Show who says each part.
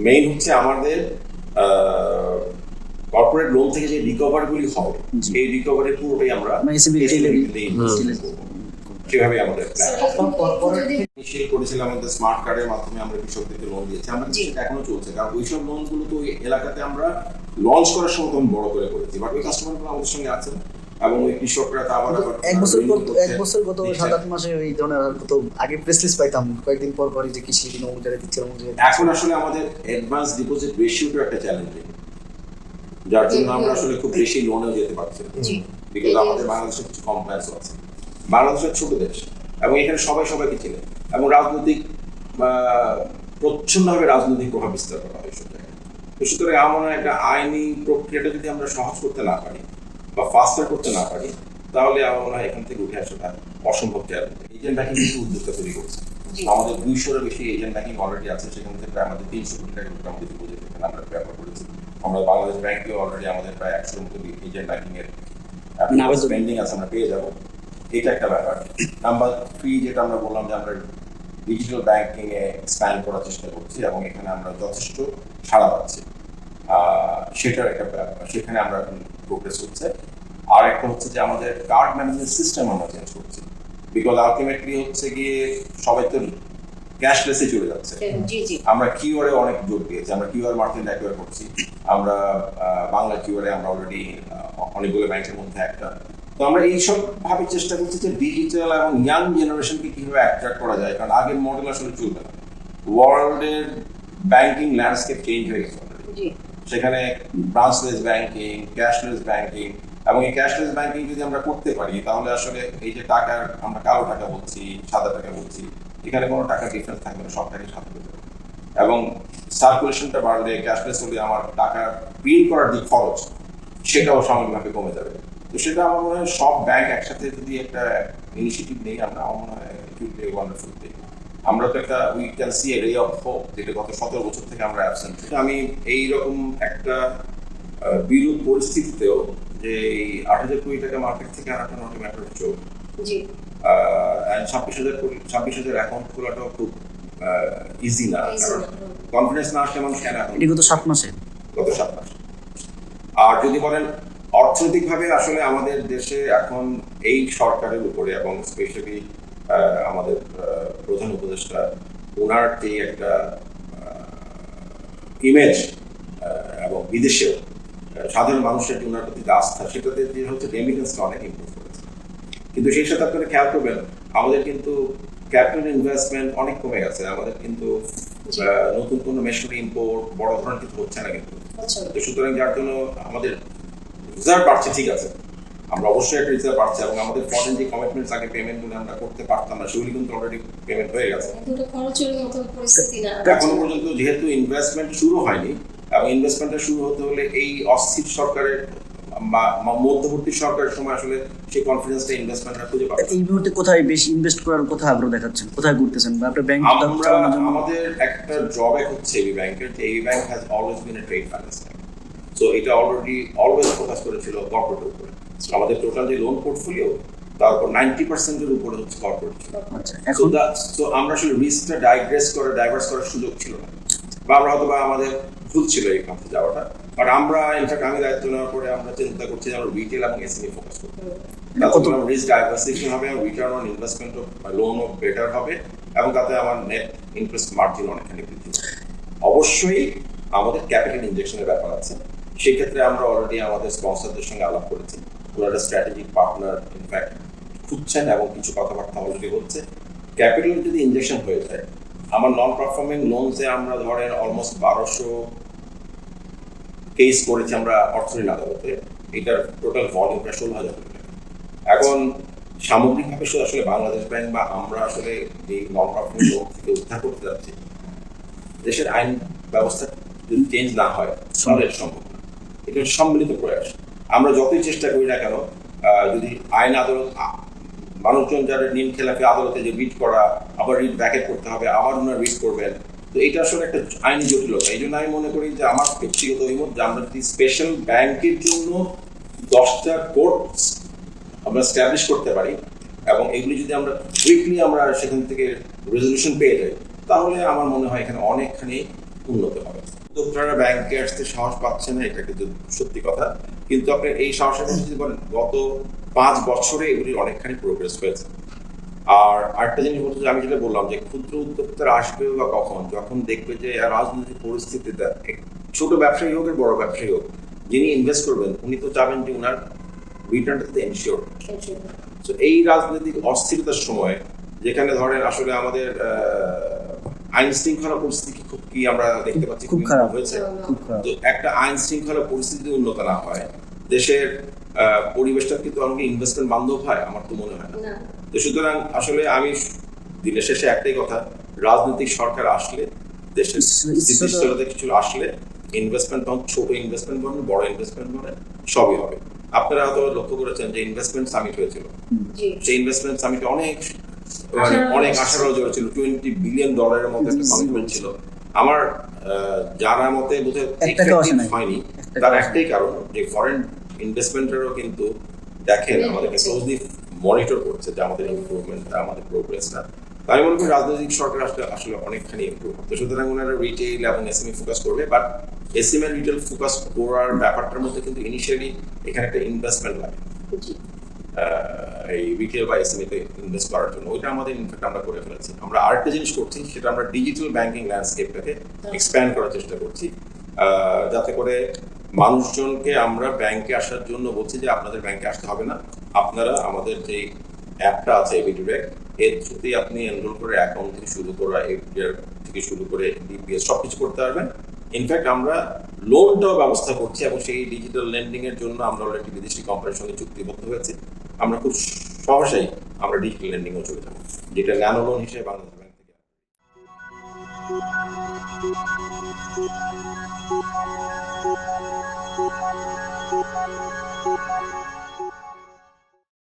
Speaker 1: Main হচ্ছে আমাদের corporate loan থেকে যে রিকভার গুলি হবে
Speaker 2: জি।
Speaker 1: এই রিকভারি পুরোটাই আমরা
Speaker 2: মানে
Speaker 1: আমাদের করেছিলাম আমাদের স্মার্ট কার্ডের মাধ্যমে আমরা কৃষকদেরকে লোন দিয়েছি। আমরা সেটা এখনও চলছে কারণ ওইসব লোনগুলো তো ওই এলাকাতে আমরা লঞ্চ করার সময় তখন বড় করে করেছি। বাট ওই কাস্টমারগুলো আমাদের সঙ্গে আছেন এবং ওই কৃষকরা তা আবার
Speaker 2: এক বছর এক বছর গত সাত আট মাসে ওই ধরনের কত আগে প্রেসলিস পাইতাম কয়েকদিন পর পরই যে কৃষি ঋণ দিচ্ছে অমুক
Speaker 1: এখন আসলে আমাদের অ্যাডভান্স ডিপোজিট রেশিওটা একটা চ্যালেঞ্জিং যার জন্য আমরা আসলে খুব বেশি লোনেও যেতে পারছি না। বিকজ আমাদের বাংলাদেশে কিছু আছে। বাংলাদেশের ছোট দেশ। এবং এখানে সবাই সবাইকে চিনে। এবং রাজনৈতিক আহ, প্রচ্ছন্নভাবে রাজনৈতিক প্রভাব বিস্তার করা হয় সুতরাং আমার মনে হয় একটা আইনি প্রক্রিয়াটা যদি আমরা সহজ করতে না পারি বা ফাস্টার করতে না পারি তাহলে আমার মনে হয় এখান থেকে উঠে আসাটা অসম্ভব চ্যালেঞ্জ এজেন্ট ব্যাংকিং কিন্তু উদ্যোক্তা তৈরি করছে। আমাদের দুইশোর বেশি এজেন্ট ব্যাংকিং অলরেডি আছে সেখান থেকে প্রায় আমাদের তিনশো কোটি মতো আমাদের ডিপোজিট এখানে আমরা ব্যবহার করেছি। আমরা বাংলাদেশ ব্যাংকে অলরেডি আমাদের প্রায় একশোর মতো এজেন্ট ব্যাংকিং এর পেন্ডিং আছে আমরা পেয়ে যাব। এটা একটা ব্যাপার। নাম্বার থ্রি যেটা আমরা বললাম যে আমরা ডিজিটাল ব্যাংকিং এ এক্সপ্যান্ড করার চেষ্টা করছি এবং এখানে আমরা যথেষ্ট সাড়া পাচ্ছি। সেটার একটা ব্যাপার। সেখানে আমরা প্রোগ্রেস হচ্ছে। আর একটা হচ্ছে যে আমাদের কার্ড ম্যানেজমেন্ট সিস্টেম আমরা চেঞ্জ করছি। বিকজ আলটিমেটলি হচ্ছে গিয়ে সবাই তো ক্যাশলেসে চলে যাচ্ছে। আমরা কিউআরে অনেক জোর দিয়েছি। আমরা কিউআর মার্কেট অ্যাকোয়ার করছি। আমরা বাংলা কিউআরে আমরা অলরেডি অনেকগুলো ব্যাংকের মধ্যে একটা। তো আমরা এইসব ভাবে চেষ্টা করছি যে ডিজিটাল এবং ইয়াং জেনারেশনকে কীভাবে অ্যাট্রাক্ট করা যায়। কারণ আগের মডেল আসলে চলবে না। ওয়ার্ল্ডের ব্যাংকিং ল্যান্ডস্কেপ চেঞ্জ হয়ে গেছে সেখানে ব্রাঞ্চলেস ব্যাংকিং ক্যাশলেস ব্যাংকিং এবং এই ক্যাশলেস ব্যাংকিং যদি আমরা করতে পারি, তাহলে আসলে এই যে টাকার আমরা কালো টাকা বলছি, সাদা টাকা বলছি, এখানে কোনো টাকা ডিফারেন্স থাকবে না, সব টাকাই সাদা এবং সার্কুলেশনটা বাড়লে ক্যাশলেস হলে আমার টাকা প্রিন্ট করার যে খরচ, সেটাও সাময়িকভাবে কমে যাবে। তো সেটা আমার মনে হয় সব ব্যাংক একসাথে যদি একটা ইনিশিয়েটিভ নেই, আমরা আমার মনে হয় ওয়ান্ডারফুল থিং আমরা তো একটা উই ক্যান সি এ রে অফ হোপ যেটা গত সতেরো বছর থেকে আমরা অ্যাবসেন্ট আমি এই রকম একটা আহ, বিরূপ পরিস্থিতিতেও যে এই আট হাজার কোটি টাকা মার্কেট থেকে আনাটা নট ম্যাটার হচ্ছে
Speaker 3: জি।
Speaker 1: ছাব্বিশ হাজার কোটি ছাব্বিশ হাজার অ্যাকাউন্ট খোলাটাও খুব ইজি না। কারণ কনফিডেন্স না আসলে মানুষ কেন এখন?
Speaker 2: এটি গত সাত মাসে।
Speaker 1: গত সাত মাস। আর যদি বলেন অর্থনৈতিকভাবে আসলে আমাদের দেশে এখন এই সরকারের উপরে এবং স্পেশালি আমাদের প্রধান উপদেষ্টা ওনার যে একটা ইমেজ এবং বিদেশেও সাধারণ মানুষের যে ওনার প্রতি যে আস্থা সেটাতে যে হচ্ছে রেমিটেন্সটা অনেক ইম্প্রুভ করেছে কিন্তু সেই সাথে আপনারা খেয়াল করবেন আমাদের কিন্তু ক্যাপিটাল ইনভেস্টমেন্ট অনেক কমে গেছে। আমাদের কিন্তু নতুন কোনো মেশিনারি ইম্পোর্ট বড় ধরনের কিছু হচ্ছে না কিন্তু। সুতরাং যার জন্য আমাদের রিজার্ভ বাড়ছে ঠিক আছে। আমরা অবশ্যই একটা রিজার্ভ বাড়ছে এবং আমাদের ফরেন যে কমিটমেন্টস আগে পেমেন্টগুলো আমরা করতে পারতাম না সেগুলি কিন্তু অলরেডি পেমেন্ট হয়ে গেছে।
Speaker 3: কিন্তু খরচের মতো পরিস্থিতি না।
Speaker 1: এখনও পর্যন্ত যেহেতু ইনভেস্টমেন্ট শুরু হয়নি এবং ইনভেস্টমেন্টটা শুরু হতে হলে এই অস্থির সরকারের মধ্যবর্তী সরকারের সময় আসলে সেই কনফিডেন্সটা ইনভেস্টমেন্টটা খুঁজে পাবে
Speaker 2: এই মুহূর্তে কোথায় বেশি ইনভেস্ট করার কোথায় আগ্রহ দেখাচ্ছেন? কোথায় ঘুরতেছেন? বা আপনার ব্যাংক
Speaker 1: আমরা আমাদের একটা ড্রব্যাক হচ্ছে এবি ব্যাংকের যে AB bank has always been a trade finance bank so এটা অলরেডি অলওয়েজ ফোকাস করেছিল কর্পোরেটের উপরে। আমাদের টোটাল যে লোন পোর্টফোলিও তারপর নাইনটি পার্সেন্টের উপরে হচ্ছে কর্পোরেট
Speaker 2: আচ্ছা এখন?
Speaker 1: তো আমরা আসলে রিস্কটা ডাইগ্রেস করে ডাইভার্স করার সুযোগ ছিল না। বা আমরা হয়তো বা আমাদের ভুল ছিল এই পথে যাওয়াটা। বাট আমরা ইনফ্যাক্ট আমি দায়িত্ব নেওয়ার পরে আমরা চিন্তা করছি যে আমরা রিটেল এবং এসএমই ফোকাস
Speaker 2: কত?
Speaker 1: রিস্ক ডাইভার্সিফিকেশন হবে এবং রিটার্ন অন ইনভেস্টমেন্ট লোনও বেটার হবে এবং তাতে আমার নেট ইন্টারেস্ট মার্জিন অনেকখানি বৃদ্ধি অবশ্যই আমাদের ক্যাপিটাল ইনজেকশনের ব্যাপার আছে। সেই ক্ষেত্রে আমরা অলরেডি আমাদের স্পন্সরদের সঙ্গে আলাপ করেছি। ওনারা স্ট্র্যাটেজিক পার্টনার ইনফ্যাক্ট খুঁজছেন এবং কিছু কথাবার্তা অলরেডি হচ্ছে ক্যাপিটাল যদি ইনজেকশন হয়ে যায়, আমার নন পারফর্মিং লোনসে আমরা ধরেন অলমোস্ট বারোশো কেস করেছি আমরা অর্থনীতি আদালতে, এটার টোটাল ভলিউম প্রায় ষোলো হাজার এখন সামগ্রিকভাবে শুধু আসলে বাংলাদেশ ব্যাংক বা আমরা আসলে এই নন লোন থেকে উদ্ধার করতে যাচ্ছি, দেশের আইন ব্যবস্থা যদি চেঞ্জ না হয়, তাহলে সম্ভব না। এটা সম্মিলিত প্রয়াস। আমরা যতই চেষ্টা করি না কেন যদি আইন আদালত মানুষজন যারা নিম খেলাফি আদালতে যে রিট করা, আবার রিট ব্যাকেট করতে হবে, আবার ওনারা রিট করবেন, তো এটা আসলে একটা আইনি জটিলতা। এই জন্য আমি মনে করি যে আমার ব্যক্তিগত অভিমত যে আমরা যদি স্পেশাল ব্যাংকের জন্য দশটা কোর্ট আমরা স্ট্যাবলিশ করতে পারি, এবং এগুলি যদি আমরা কুইকলি আমরা সেখান থেকে রেজলিউশন পেয়ে যাই, তাহলে আমার মনে হয় এখানে অনেকখানি উন্নত হবে। উদ্যোক্তারা ব্যাংকে আসতে সাহস পাচ্ছে না, এটা কিন্তু সত্যি কথা। কিন্তু আপনি এই সাহসের কথা যদি বলেন গত পাঁচ বছরে এগুলির অনেকখানি প্রোগ্রেস হয়েছে আর আরেকটা জিনিস বলতে আমি যেটা বললাম যে ক্ষুদ্র উদ্যোক্তারা আসবে বা কখন যখন দেখবে যে রাজনৈতিক পরিস্থিতিতে ছোট ব্যবসায়ী হোক বড় ব্যবসায়ী হোক যিনি ইনভেস্ট করবেন উনি তো চাবেন যে ওনার রিটার্নটা এনশিওর তো এই রাজনৈতিক অস্থিরতার সময় যেখানে ধরেন আসলে আমাদের আহ, আইন শৃঙ্খলা পরিস্থিতি খুব কি আমরা দেখতে পাচ্ছি
Speaker 2: খুব খারাপ।
Speaker 1: হয়েছে? তো একটা আইন শৃঙ্খলা পরিস্থিতি উন্নত না হয় দেশের পরিবেশটা কিন্তু আমাকে ইনভেস্টমেন্ট বান্ধব হয়? আমার তো মনে হয় না। তো সুতরাং আসলে আমি দিনের শেষে একটাই কথা রাজনৈতিক সরকার আসলে দেশের
Speaker 2: স্থিতিশীলতা-
Speaker 1: কিছু আসলে ইনভেস্টমেন্ট তখন ছোট ইনভেস্টমেন্ট বলেন বড় ইনভেস্টমেন্ট বলেন সবই হবে। আপনারা হয়তো লক্ষ্য করেছেন যে ইনভেস্টমেন্ট সামিট হয়েছিল। সেই ইনভেস্টমেন্ট সামিটে অনেক অনেক আশার জোর ছিল। টোয়েন্টি বিলিয়ন ডলারের মতো একটা। কমিটমেন্ট ছিল। আমার যারা মতে বোধহয় হয়নি। তার একটাই কারণ যে ফরেন ইনভেস্টমেন্টেরও কিন্তু দেখেন আমাদেরকে ক্লোজলি মনিটর করছে যে আমাদের ইমপ্রুভমেন্টটা আমাদের প্রোগ্রেসটা তাই মনে করি রাজনৈতিক সরকার আসলে আসলে অনেকখানি ইমপ্রুভ তো সুতরাং ওনারা রিটেইল এবং এসএমই ফোকাস করবে বাট এসএমই রিটেল ফোকাস করার ব্যাপারটার মধ্যে কিন্তু ইনিশিয়ালি এখানে একটা ইনভেস্টমেন্ট লাগে। এই রিটেল বা এসএমইতে ইনভেস্ট করার জন্য। ওইটা আমাদের ইনফ্যাক্ট আমরা করে ফেলেছি। আমরা আরেকটা জিনিস করছি, সেটা আমরা ডিজিটাল ব্যাংকিং ল্যান্ডস্কেপটাকে এক্সপ্যান্ড করার চেষ্টা করছি। যাতে করে মানুষজনকে আমরা ব্যাংকে আসার জন্য বলছি যে, আপনাদের ব্যাংকে আসতে হবে না। আপনারা আমাদের যে অ্যাপটা আছে এবিটি ব্যাংক এর থ্রুতেই আপনি এনরোল করে অ্যাকাউন্ট থেকে শুরু করা এফডিআর থেকে শুরু করে ডিপিএস সব কিছু করতে পারবেন। ইনফ্যাক্ট আমরা লোনটাও ব্যবস্থা করছি এবং সেই ডিজিটাল লেন্ডিং এর জন্য আমরা অলরেডি বিদেশি কোম্পানির সঙ্গে চুক্তিবদ্ধ হয়েছি। আমরা খুব সহজেই আমরা ডিজিটাল লেন্ডিংও চলে যাব যেটা ন্যানো লোন হিসেবে বাংলাদেশ ব্যাংক থেকে
Speaker 4: Thank you.